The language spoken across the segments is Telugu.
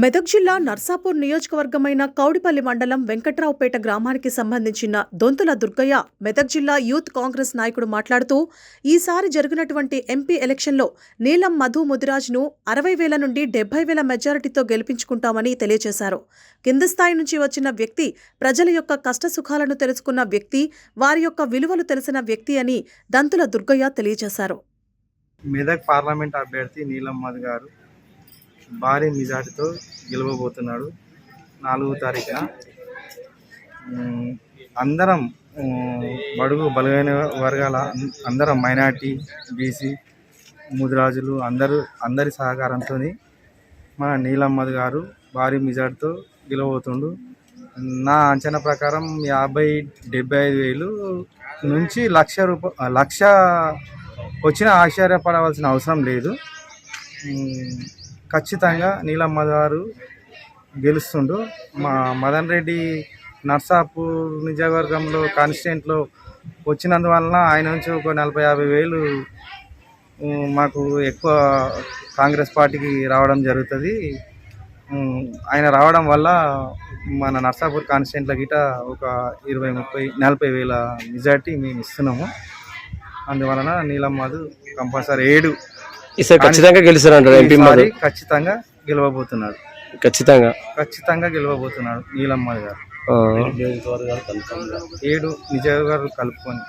మెదక్ జిల్లా నర్సాపూర్ నియోజకవర్గమైన కౌడిపల్లి మండలం వెంకట్రావుపేట గ్రామానికి సంబంధించిన దొంతుల దుర్గయ్య మెదక్ జిల్లా యూత్ కాంగ్రెస్ నాయకుడు మాట్లాడుతూ ఈసారి జరిగినటువంటి ఎంపీ ఎలక్షన్లో నీలం మధు ముదిరాజ్ను అరవై వేల నుండి డెబ్బై వేల మెజారిటీతో గెలిపించుకుంటామని తెలియజేశారు. కింద స్థాయి నుంచి వచ్చిన వ్యక్తి ప్రజల యొక్క కష్టసుఖాలను తెలుసుకున్న వ్యక్తి వారి యొక్క విలువలు తెలిసిన వ్యక్తి అని దంతుల దుర్గయ్య తెలియజేశారు. మెదక్ పార్లమెంట్ అభ్యర్థి నీలం మధు గారు భారీ మెజార్టీతో గెలవబోతున్నాడు. నాలుగో తారీఖున. అందరం బడుగు బలమైన వర్గాల అందరం మైనార్టీ బీసీ ముదిరాజులు అందరూ అందరి సహకారంతో మన నీలమ్మద్ గారు భారీ మెజార్టీతో గెలవబోతుండు. నా అంచనా ప్రకారం యాభై డెబ్బై ఐదు వేలు నుంచి లక్ష రూప లక్ష వచ్చిన ఆశ్చర్యపడవలసిన అవసరం లేదు. ఖచ్చితంగా నీలమ్మ గారు గెలుస్తుండు. మా మదన్ రెడ్డి నర్సాపూర్ నియోజకవర్గంలో కాన్స్టిట్యూంట్లో వచ్చినందువలన ఆయన నుంచి ఒక నలభై యాభై వేలు మాకు ఎక్కువ కాంగ్రెస్ పార్టీకి రావడం జరుగుతుంది. ఆయన రావడం వల్ల మన నర్సాపూర్ కాన్స్టిట్యూంట్ల గిట ఒక ఇరవై ముప్పై నలభై వేల మెజార్టీ మేము ఇస్తున్నాము. అందువలన నీలమ్మదు కంపల్సరీ ఏడు ఈసారి ఖచ్చితంగా గెలుస్తారంటారు ఎంపీ ఈసారి ఖచ్చితంగా గెలవబోతున్నాడు ఖచ్చితంగా. ఖచ్చితంగా గెలవబోతున్నాడు నీలమ్మ గారు. ఆ, ఏడు నిజగారు కలుపుకొని.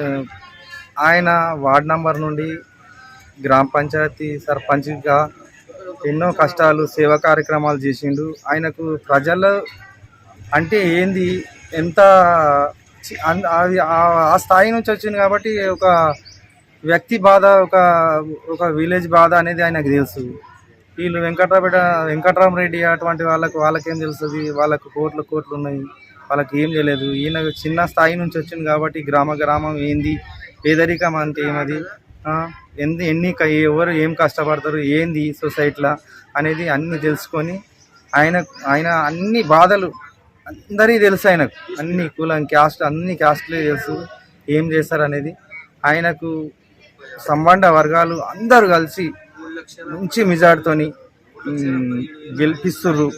ఆ, ఆయన వార్డ్ నంబర్ నుండి గ్రామ పంచాయతీ సర్పంచ్గా ఎన్నో కష్టాలు సేవా కార్యక్రమాలు చేసిండు. ఆయనకు ప్రజల అంటే ఏంది? ఎంత చి- అన్- అది ఆ- ఆ స్థాయి నుంచి వచ్చింది కాబట్టి ఒక వ్యక్తి బాధ ఒక ఒక విలేజ్ బాధ అనేది ఆయనకు తెలుసు. వీళ్ళు వెంకట్రాపేట వెంకటరామరెడ్డి అటువంటి వాళ్ళకు వాళ్ళకేం తెలుస్తుంది? వాళ్ళకు కోట్లు కోట్లు ఉన్నాయి. వాళ్ళకి ఏం తెలియదు. ఈయన చిన్న స్థాయి నుంచి వచ్చింది కాబట్టి గ్రామ గ్రామం ఏంది? పేదరికం అంటే ఏమది? ఎన్ని ఎన్ని క- ఎవరు ఏం కష్టపడతారు? ఏంది సొసైటీలో అనేది అన్ని తెలుసుకొని ఆయన ఆయన అన్ని బాధలు అందరికీ తెలుసు ఆయనకు. అన్ని కులం క్యాస్ట్ అన్ని క్యాస్ట్లే తెలుసు. ఏం చేస్తారు అనేది ఆయనకు సంబంధ వర్గాలు అందరూ కలిసి మంచి మెజార్టీతోని గెలిపిస్తుర్రు.